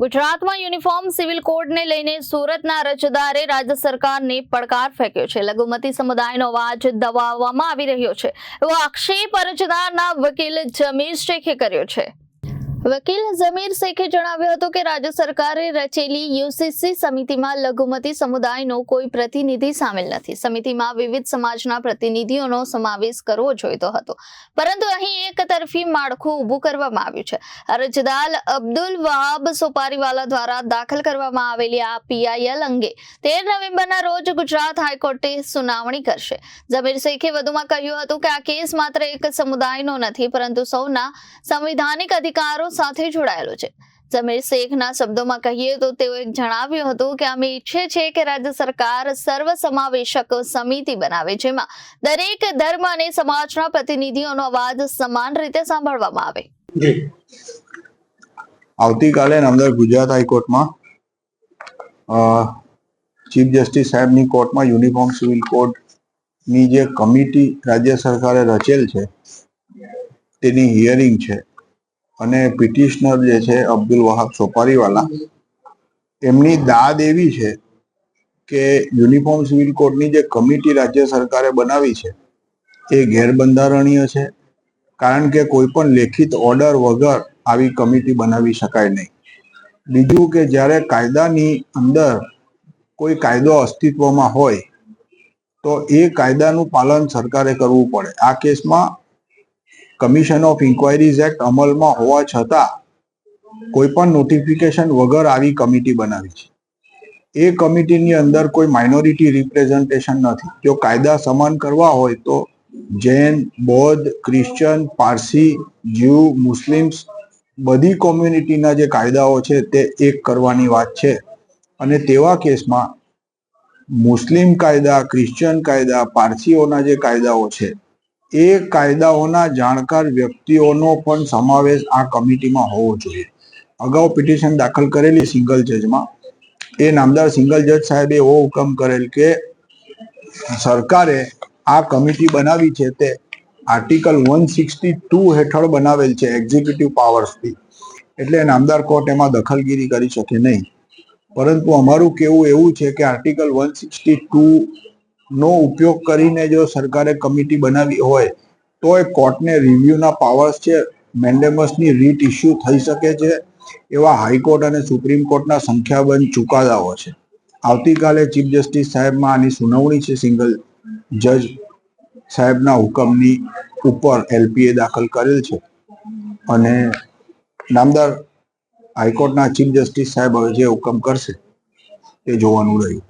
ગુજરાતમાં uniform civil કોડને લઈને સુરતના અરજદારે રાજ્ય સરકારને પડકાર ફેંક્યો છે. લઘુમતી સમુદાયનો અવાજ દબાવવામાં આવી રહ્યો છે. એવો આક્ષેપ અરજદારના વકીલ જમીર શેખે કર્યો છે. વકીલ જમીર શેખે જણાવ્યું હતું કે રાજ્ય સરકારે રચેલી યુસીસી સમિતિમાં લઘુમતી સમુદાયનો કોઈ પ્રતિનિધિ સામેલ નથી. સમિતિમાં વિવિધ સમાજના પ્રતિનિધિઓનો સમાવેશ કરવો જોઈતો હતો. પરંતુ અહીં એક તરફી માળખું ઊભું કરવામાં આવ્યું છે. અરજદાર અબ્દુલ વહાબ સોપારીવાલા દ્વારા દાખલ કરવામાં આવેલી આ પીઆઈએલ અંગે તેર નવેમ્બરના રોજ ગુજરાત હાઈકોર્ટે સુનાવણી કરશે. જમીર શેખે વધુમાં કહ્યું હતું કે આ કેસ માત્ર એક સમુદાયનો નથી, પરંતુ સૌના સંવિધાનિક અધિકારો સાથે જોડાયેલો છે. જમીર શેખના શબ્દોમાં કહીએ તો તેઓએ જણાવ્યું હતું કે અમે ઈચ્છે છે કે રાજ્ય સરકાર સર્વસમાવેશક સમિતિ બનાવે, જેમાં દરેક ધર્મ અને સમાજના પ્રતિનિધિઓનો અવાજ સમાન રીતે સાંભળવામાં આવે. આવતીકાલે નામદાર ગુજરાત હાઈકોર્ટમાં ચીફ જસ્ટિસ સાહેબની કોર્ટમાં યુનિફોર્મ સિવિલ કોડની જે કમિટી રાજ્ય સરકારે રચેલ છે, તેની હિયરિંગ છે. અને પિટિશનર જે છે, અબ્દુલ વહાબ સોપારીવાલા, એમની દાદ એવી છે કે યુનિફોર્મ સિવિલ કોડની જે કમિટી રાજ્ય સરકારે બનાવી છે, એ ગેરબંધારણીય છે. કારણ કે કોઈ પણ લેખિત ઓર્ડર વગર આવી કમિટી બનાવી શકાય નહીં. બીજું કે જ્યારે કાયદાની અંદર કોઈ કાયદો અસ્તિત્વમાં હોય, તો એ કાયદાનું પાલન સરકારે કરવું પડે. આ કેસમાં કમિશન ઓફ ઇન્ક્વાયરીઝ એક્ટ અમલમાં હોવા છતાં કોઈ પણ નોટિફિકેશન વગર આવી કમિટી બનાવી છે. એ કમિટીની અંદર કોઈ માઇનોરિટી રિપ્રેઝન્ટેશન નથી. જો કાયદા સમાન કરવા હોય તો જૈન, બૌદ્ધ, ક્રિશ્ચન, પારસી, જીવ, મુસ્લિમ્સ બધી કોમ્યુનિટીના જે કાયદાઓ છે તે એક કરવાની વાત છે. અને તેવા કેસમાં મુસ્લિમ કાયદા ક્રિશ્ચિયન કાયદા, પારસીઓના જે કાયદાઓ છે એ કાયદાઓના જાણકાર વ્યક્તિઓનો પણ સમાવેશ આ કમિટીમાં હોવો જોઈએ. અગાઉ પિટિશન દાખલ કરેલી સિંગલ જજમાં, એ નામદાર સિંગલ જજ સાહેબે એવો હુકમ કરેલ કે સરકારે આ કમિટી બનાવી છે તે આર્ટિકલ વન સિક્સટી ટુ હેઠળ બનાવેલ છે એક્ઝિક્યુટિવ પાવર્સથી. એટલે નામદાર કોર્ટ એમાં દખલગીરી કરી શકે નહીં. પરંતુ અમારું કેવું એવું છે કે આર્ટિકલ વન સિક્સટી ટુ નો ઉપયોગ કરીને જો સરકારે કમિટી બનાવી હોય તો એ કોર્ટને રિવ્યુના પાવર્સ છે, મેન્ડેમસની રીટ ઇસ્યુ થઈ શકે છે, એવા હાઈકોર્ટ અને સુપ્રીમ કોર્ટના સંખ્યાબંધ ચુકાદાઓ છે. આવતીકાલે ચીફ જસ્ટિસ સાહેબમાં આની સુનાવણી છે, સિંગલ જજ સાહેબના હુકમની ઉપર એલપીએ દાખલ કરેલ છે. અને નામદાર હાઈકોર્ટના ચીફ જસ્ટિસ સાહેબ હવે જે હુકમ કરશે, તે જોવાનું રહ્યું.